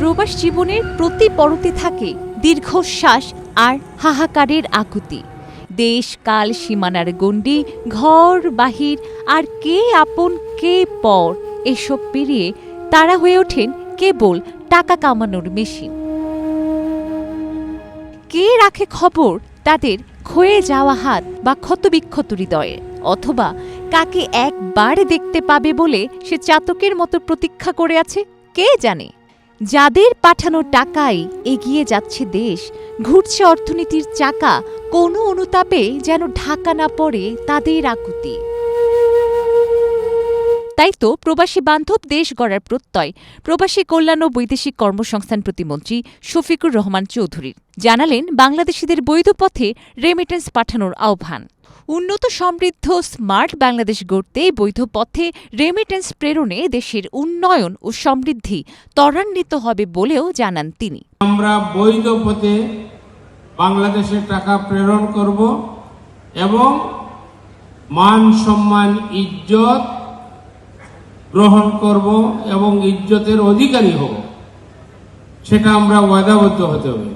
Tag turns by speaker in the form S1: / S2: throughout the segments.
S1: প্রবাস জীবনের প্রতি পরতে থাকে দীর্ঘশ্বাস আর হাহাকারের আকুতি। দেশ, কাল, সীমানার গণ্ডি, ঘর, বাহির, আর কে আপন, কে পর, এসব পেরিয়ে তারা হয়ে ওঠেন কেবল টাকা কামানোর মেশিন। কে রাখে খবর? তাদের ক্ষয়ে যাওয়া হাত বা ক্ষতবিক্ষত হৃদয়ে, অথবা কাকে একবার দেখতে পাবে বলে সে চাতকের মতো প্রতীক্ষা করে আছে? কে জানে? যাদের পাঠানো টাকায় এগিয়ে যাচ্ছে দেশ, ঘুরছে অর্থনীতির চাকা, কোনো অনুতাপে যেন ঢাকা না পড়ে তাদের আকুতি। তাই তো প্রবাসী বান্ধব দেশ গড়ার প্রত্যয়। প্রবাসী কল্যাণ ও বৈদেশিক কর্মসংস্থান প্রতিমন্ত্রী শফিকুর রহমান চৌধুরীর জানালেন, বাংলাদেশিদের বৈধ পথে রেমিটেন্স পাঠানোর আহ্বান। উন্নত, সমৃদ্ধ, স্মার্ট বাংলাদেশ গড়তে বৈধ পথে রেমিটেন্স প্রেরণে দেশের উন্নয়ন ও সমৃদ্ধি ত্বরান্বিত হবে বলেও জানান তিনি।
S2: আমরা বৈধ পথে বাংলাদেশে টাকা প্রেরণ করব এবং মান, সম্মান, ইজ্জত গ্রহণ করব এবং ইজ্জতের অধিকারী হব। সেটা আমরা ওয়াদাবদ্ধ হতে হবে।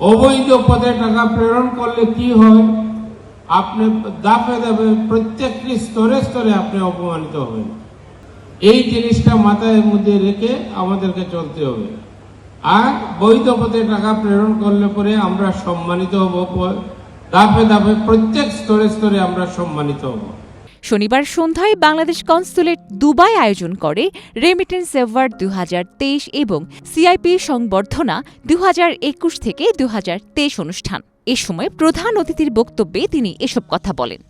S2: অবৈধ পথে টাকা প্রেরণ করলে কি হয়? আপনি দাপে দাপে প্রত্যেকটি স্তরে স্তরে আপনি অপমানিত হবেন। এই জিনিসটা মাথায় মধ্যে রেখে আমাদেরকে চলতে হবে। আর বৈধ পথে টাকা প্রেরণ করলে পরে আমরা সম্মানিত হব। ধাপে ধাপে প্রত্যেক স্তরে স্তরে আমরা সম্মানিত হব।
S1: শনিবার সন্ধ্যায় বাংলাদেশ কনসুলেট দুবাই আয়োজন করে রেমিটেন্স অ্যাওয়ার্ড দু হাজার তেইশ এবং সিআইপি সংবর্ধনা দু হাজার একুশ থেকে দু হাজার তেইশ অনুষ্ঠান। এ সময় প্রধান অতিথির বক্তব্যে তিনি এসব কথা বলেন।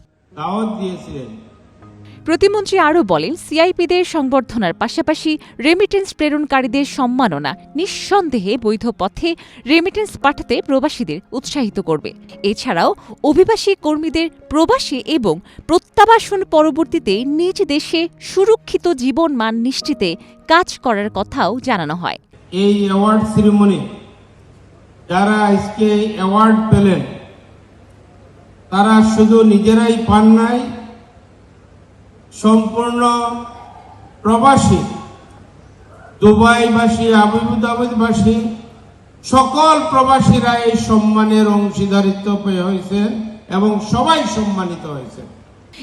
S2: দিয়েছিলেন।
S1: প্রতিমন্ত্রী আরও বলেন, সিআইপিদের সংবর্ধনার পাশাপাশি রেমিটেন্স প্রেরণকারীদের সম্মাননা নিঃসন্দেহে বৈধ পথে রেমিটেন্স পাঠাতে প্রবাসীদের উৎসাহিত করবে। এছাড়াও অভিবাসী কর্মীদের প্রবাসী এবং প্রত্যাবাসন পরবর্তীতে নিজ দেশে সুরক্ষিত জীবন মান নিশ্চিতে কাজ করার কথাও জানানো হয়।
S2: এই অ্যাওয়ার্ড সেরিমনি যারা আজকে অ্যাওয়ার্ড পেলেন, তারা শুধু নিজেরাই পান নাই সম্পূর্ণ প্রবাসী, দুবাইবাসী, আবুধাবিবাসী, সকল প্রবাসীরা এই সম্মানের অংশীদারিত্ব পেয়ে হয়েছেন এবং সবাই সম্মানিত হয়েছে।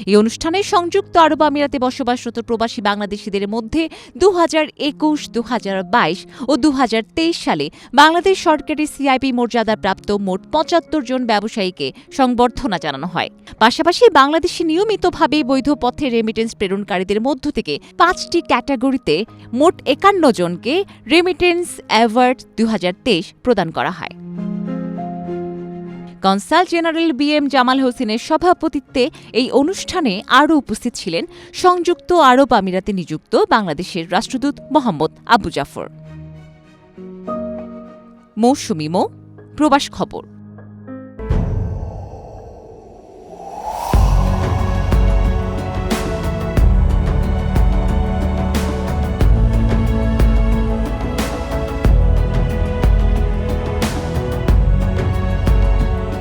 S1: এই অনুষ্ঠানে সংযুক্ত আরব আমিরাতে বসবাসরত প্রবাসী বাংলাদেশিদের মধ্যে দু হাজার একুশ দু হাজার বাইশ ও দু হাজার তেইশ সালে বাংলাদেশ সরকারি সিআইপি মর্যাদাপ্রাপ্ত মোট পঁচাত্তর জন ব্যবসায়ীকে সংবর্ধনা জানানো হয়। পাশাপাশি বাংলাদেশি নিয়মিতভাবে বৈধ পথে রেমিটেন্স প্রেরণকারীদের মধ্য থেকে পাঁচটি ক্যাটাগরিতে মোট একান্ন জনকে রেমিটেন্স অ্যাওয়ার্ড দু হাজার তেইশ প্রদান করা হয়। Consul general B M Jamal হোসেনের সভাপতিত্বে এই অনুষ্ঠানে আরও উপস্থিত ছিলেন সংযুক্ত আরব আমিরাতে নিযুক্ত বাংলাদেশের রাষ্ট্রদূত মোহাম্মদ আবু জাফর। মৌসুমি মৌ, প্রবাস খবর।